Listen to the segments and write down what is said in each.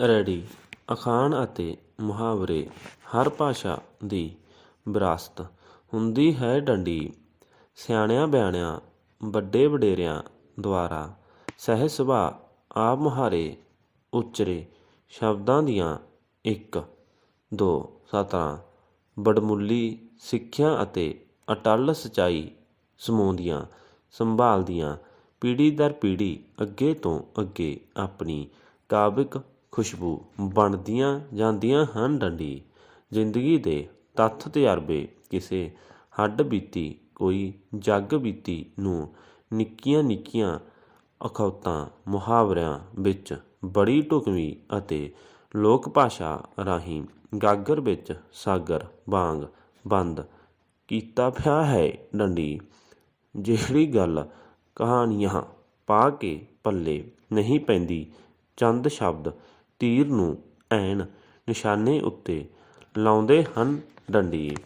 Ready. ਅਖਾਣ ਅਤੇ ਮੁਹਾਵਰੇ ਹਰ ਭਾਸ਼ਾ ਦੀ ਵਿਰਾਸਤ ਹੁੰਦੀ ਹੈ ਡੰਡੀ। ਸਿਆਣਿਆਂ ਬਿਆਣਿਆਂ, ਵੱਡੇ ਵਡੇਰਿਆਂ ਦੁਆਰਾ ਸਹਿਜ ਸੁਭਾਅ ਆਪ ਮੁਹਾਰੇ ਉਚਰੇ ਸ਼ਬਦਾਂ ਦੀਆਂ ਇੱਕ, ਦੋ ਸਤਰਾਂ ਬੜਮੁੱਲੀ ਸਿੱਖਿਆ ਅਤੇ ਅਟੱਲ ਸਚਾਈ ਸਮੂਹਦੀਆਂ ਸੰਭਾਲਦੀਆਂ ਪੀੜ੍ਹੀ ਦਰ ਪੀੜ੍ਹੀ ਅੱਗੇ ਤੋਂ ਅੱਗੇ ਆਪਣੀ ਕਾਵਿਕ ਖੁਸ਼ਬੂ ਬਣਦੀਆਂ ਜਾਂਦੀਆਂ ਹਨ ਡੰਡੀ। ਜ਼ਿੰਦਗੀ ਦੇ ਤੱਥ ਤਜਰਬੇ, ਕਿਸੇ ਹੱਡ ਬੀਤੀ, ਕੋਈ ਜੱਗ ਬੀਤੀ ਨੂੰ ਨਿੱਕੀਆਂ ਨਿੱਕੀਆਂ ਅਖੌਤਾਂ, ਮੁਹਾਵਰਿਆਂ ਵਿੱਚ ਬੜੀ ਢੁਕਵੀਂ ਅਤੇ ਲੋਕ ਭਾਸ਼ਾ ਰਾਹੀਂ ਗਾਗਰ ਵਿੱਚ ਸਾਗਰ ਵਾਂਗ ਬੰਦ ਕੀਤਾ ਪਿਆ ਹੈ ਡੰਡੀ। ਜਿਹੜੀ ਗੱਲ ਕਹਾਣੀਆਂ ਪਾ ਕੇ ਪੱਲੇ ਨਹੀਂ ਪੈਂਦੀ, ਚੰਦ ਸ਼ਬਦ ਤੀਰ ਨੂੰ ਐਨ ਨਿਸ਼ਾਨੇ ਉੱਤੇ ਲਾਉਂਦੇ ਹਨ ਡੰਡੀ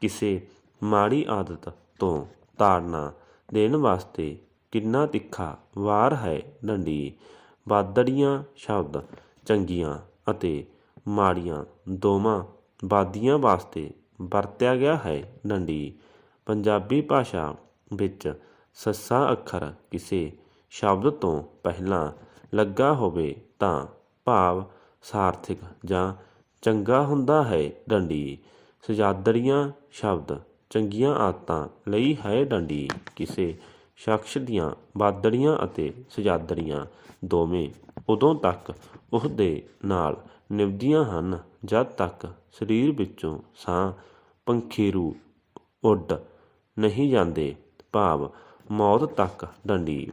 ਕਿਸੇ ਮਾੜੀ ਆਦਤ ਤੋਂ ਤਾੜਨਾ ਦੇਣ ਵਾਸਤੇ ਕਿੰਨਾ ਤਿੱਖਾ ਵਾਰ ਹੈ ਡੰਡੀ ਬਾਦੜੀਆਂ ਸ਼ਬਦ ਚੰਗੀਆਂ ਅਤੇ ਮਾੜੀਆਂ ਦੋਵਾਂ ਬਾਦੀਆਂ ਵਾਸਤੇ ਵਰਤਿਆ ਗਿਆ ਹੈ ਡੰਡੀ ਪੰਜਾਬੀ ਭਾਸ਼ਾ ਵਿੱਚ ਸੱਸਾ ਅੱਖਰ ਕਿਸੇ ਸ਼ਬਦ ਤੋਂ ਪਹਿਲਾਂ ਲੱਗਾ ਹੋਵੇ ਤਾਂ ਭਾਵ ਸਾਰਥਿਕ ਜਾਂ ਚੰਗਾ ਹੁੰਦਾ ਹੈ ਡੰਡੀ। ਸਜਾਦੜੀਆਂ ਸ਼ਬਦ ਚੰਗੀਆਂ ਆਦਤਾਂ ਲਈ ਹੈ ਡੰਡੀ। ਕਿਸੇ ਸ਼ਖਸ ਦੀਆਂ ਬਾਦੜੀਆਂ ਅਤੇ ਸਜਾਦੜੀਆਂ ਦੋਵੇਂ ਉਦੋਂ ਤੱਕ ਉਸ ਦੇ ਨਾਲ ਨਿਭਦੀਆਂ ਹਨ ਜਦ ਤੱਕ ਸਰੀਰ ਵਿੱਚੋਂ ਸਾਹ ਪੰਖੀਰੂ ਉੱਡ ਨਹੀਂ ਜਾਂਦੇ। ਭਾਵ ਮੌਤ ਤੱਕ ਡੰਡੀ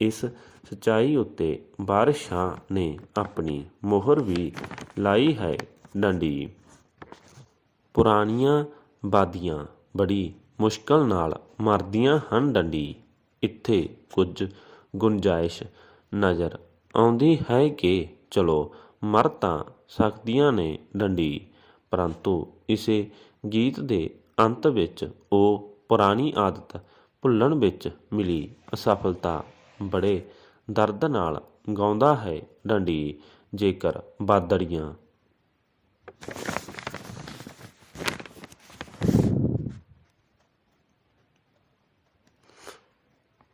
ਇਸ ਸੱਚਾਈ ਉੱਤੇ ਵਾਰਿਸ ਨੇ ਆਪਣੀ ਮੋਹਰ ਵੀ ਲਾਈ ਹੈ ਡੰਡੀ। ਪੁਰਾਣੀਆਂ ਬਾਦੀਆਂ ਬੜੀ ਮੁਸ਼ਕਲ ਨਾਲ ਮਰਦੀਆਂ ਹਨ ਡੰਡੀ। ਇੱਥੇ ਕੁਝ ਗੁੰਜਾਇਸ਼ ਨਜ਼ਰ ਆਉਂਦੀ ਹੈ ਕਿ ਚਲੋ ਮਰ ਤਾਂ ਸਕਦੀਆਂ ਨੇ ਡੰਡੀ, ਪਰੰਤੂ ਇਸੇ ਗੀਤ ਦੇ ਅੰਤ ਵਿੱਚ ਉਹ ਪੁਰਾਣੀ ਆਦਤ ਭੁੱਲਣ ਵਿੱਚ ਮਿਲੀ ਅਸਫਲਤਾ। ਬੜੇ ਦਰਦ ਨਾਲ ਗਾਉਂਦਾ ਹੈ ਡੰਡੀ, ਜੇਕਰ ਬਾਦੜੀਆਂ।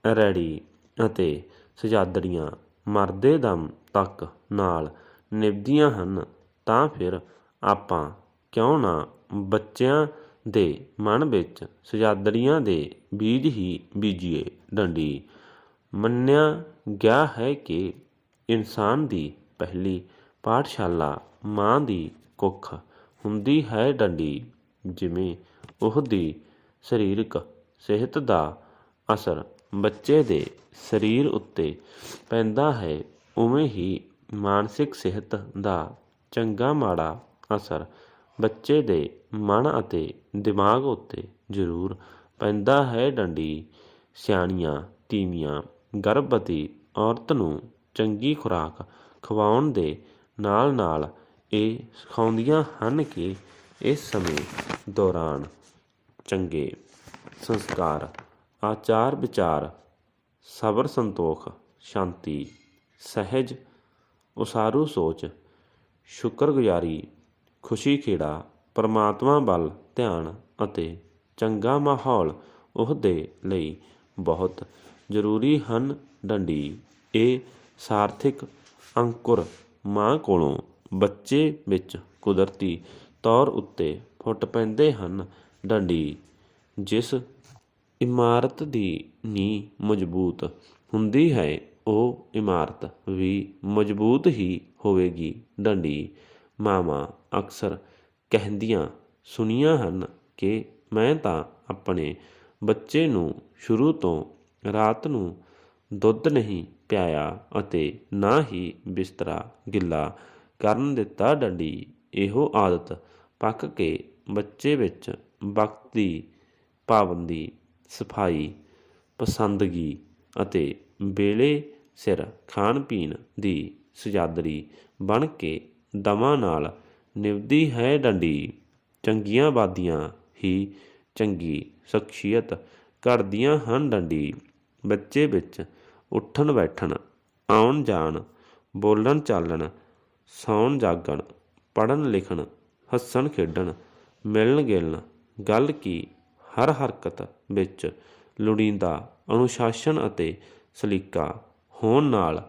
ਰੈੜੀ ਅਤੇ ਸਜਾਦੜੀਆਂ ਮਰਦੇ ਦਮ ਤੱਕ ਨਾਲ ਨਿਭਦੀਆਂ ਹਨ, ਤਾਂ ਫਿਰ ਆਪਾਂ ਕਿਉਂ ਨਾ ਬੱਚਿਆਂ ਦੇ ਮਨ ਵਿੱਚ ਸਜਾਦੜੀਆਂ ਦੇ ਬੀਜ ਹੀ ਬੀਜੀਏ, ਡੰਡੀ। ਮੰਨਿਆ ਗਿਆ ਹੈ ਕਿ ਇਨਸਾਨ ਦੀ ਪਹਿਲੀ ਪਾਠਸ਼ਾਲਾ ਮਾਂ ਦੀ ਕੁੱਖ ਹੁੰਦੀ ਹੈ ਡੰਡੀ, ਜਿਵੇਂ ਉਹ ਦੀ ਸਰੀਰਕ ਸਿਹਤ ਦਾ ਅਸਰ ਬੱਚੇ ਦੇ ਸਰੀਰ ਉੱਤੇ ਪੈਂਦਾ ਹੈ, ਉਵੇਂ ਹੀ ਮਾਨਸਿਕ ਸਿਹਤ ਦਾ ਚੰਗਾ ਮਾੜਾ ਅਸਰ ਬੱਚੇ ਦੇ ਮਨ ਅਤੇ ਦਿਮਾਗ ਉੱਤੇ ਜ਼ਰੂਰ ਪੈਂਦਾ ਹੈ ਡੰਡੀ, ਸਿਆਣੀਆਂ, ਤੀਵੀਆਂ ਗਰਭਵਤੀ ਔਰਤ ਨੂੰ ਚੰਗੀ ਖੁਰਾਕ ਖਵਾਉਣ ਦੇ ਨਾਲ ਨਾਲ ਇਹ ਸਿਖਾਉਂਦੀਆਂ ਹਨ ਕਿ ਇਸ ਸਮੇਂ ਦੌਰਾਨ ਚੰਗੇ ਸੰਸਕਾਰ ਆਚਾਰ ਵਿਚਾਰ ਸਬਰ ਸੰਤੋਖ, ਸ਼ਾਂਤੀ, ਸਹਿਜ, ਉਸਾਰੂ ਸੋਚ, ਸ਼ੁਕਰਗੁਜ਼ਾਰੀ, ਖੁਸ਼ੀ ਖੇੜਾ, ਪਰਮਾਤਮਾ ਵੱਲ ਧਿਆਨ ਅਤੇ ਚੰਗਾ ਮਾਹੌਲ ਉਹਦੇ ਲਈ ਬਹੁਤ ਜ਼ਰੂਰੀ ਹਨ ਡੰਡੀ। ਇਹ ਸਾਰਥਿਕ ਅੰਕੁਰ ਮਾਂ ਕੋਲੋਂ ਬੱਚੇ ਵਿੱਚ ਕੁਦਰਤੀ ਤੌਰ ਉੱਤੇ ਫੁੱਟ ਪੈਂਦੇ ਹਨ ਡੰਡੀ, ਜਿਸ ਇਮਾਰਤ ਦੀ ਨੀਂਹ ਮਜ਼ਬੂਤ ਹੁੰਦੀ ਹੈ, ਉਹ ਇਮਾਰਤ ਵੀ ਮਜ਼ਬੂਤ ਹੀ ਹੋਵੇਗੀ। ਡੰਡੀ ਮਾਵਾਂ ਅਕਸਰ ਕਹਿੰਦੀਆਂ ਸੁਣੀਆਂ ਹਨ ਕਿ ਮੈਂ ਤਾਂ ਆਪਣੇ ਬੱਚੇ ਨੂੰ ਸ਼ੁਰੂ ਤੋਂ ਰਾਤ ਨੂੰ ਦੁੱਧ ਨਹੀਂ ਪਿਆਇਆ ਅਤੇ ਨਾ ਹੀ ਬਿਸਤਰਾ ਗਿੱਲਾ ਕਰਨ ਦਿੱਤਾ ਡੰਡੀ। ਇਹੋ ਆਦਤ ਪੱਕ ਕੇ ਬੱਚੇ ਵਿੱਚ ਵਕਤ ਦੀ ਪਾਬੰਦੀ ਸਫ਼ਾਈ, ਪਸੰਦਗੀ ਅਤੇ ਵੇਲੇ ਸਿਰ ਖਾਣ ਪੀਣ ਦੀ ਸਜਾਦਰੀ ਬਣ ਕੇ ਦਮਾਂ ਨਾਲ ਨਿਭਦੀ ਹੈ ਡੰਡੀ। ਚੰਗੀਆਂ ਬਾਦੀਆਂ ਹੀ ਚੰਗੀ ਸ਼ਖਸੀਅਤ ਘੜਦੀਆਂ ਹਨ ਡੰਡੀ। ਬੱਚੇ ਵਿੱਚ ਉੱਠਣ ਬੈਠਣ, ਆਉਣ ਜਾਣ, ਬੋਲਣ ਚਾਲਣ, ਸੌਣ ਜਾਗਣ, ਪੜ੍ਹਨ ਲਿਖਣ, ਹੱਸਣ ਖੇਡਣ, ਮਿਲਣ ਗਿਲਣ, ਗੱਲ ਕੀ, ਹਰ ਹਰਕਤ ਵਿੱਚ ਲੋੜੀਂਦਾ ਅਨੁਸ਼ਾਸਨ ਅਤੇ ਸਲੀਕਾ ਹੋਣ ਨਾਲ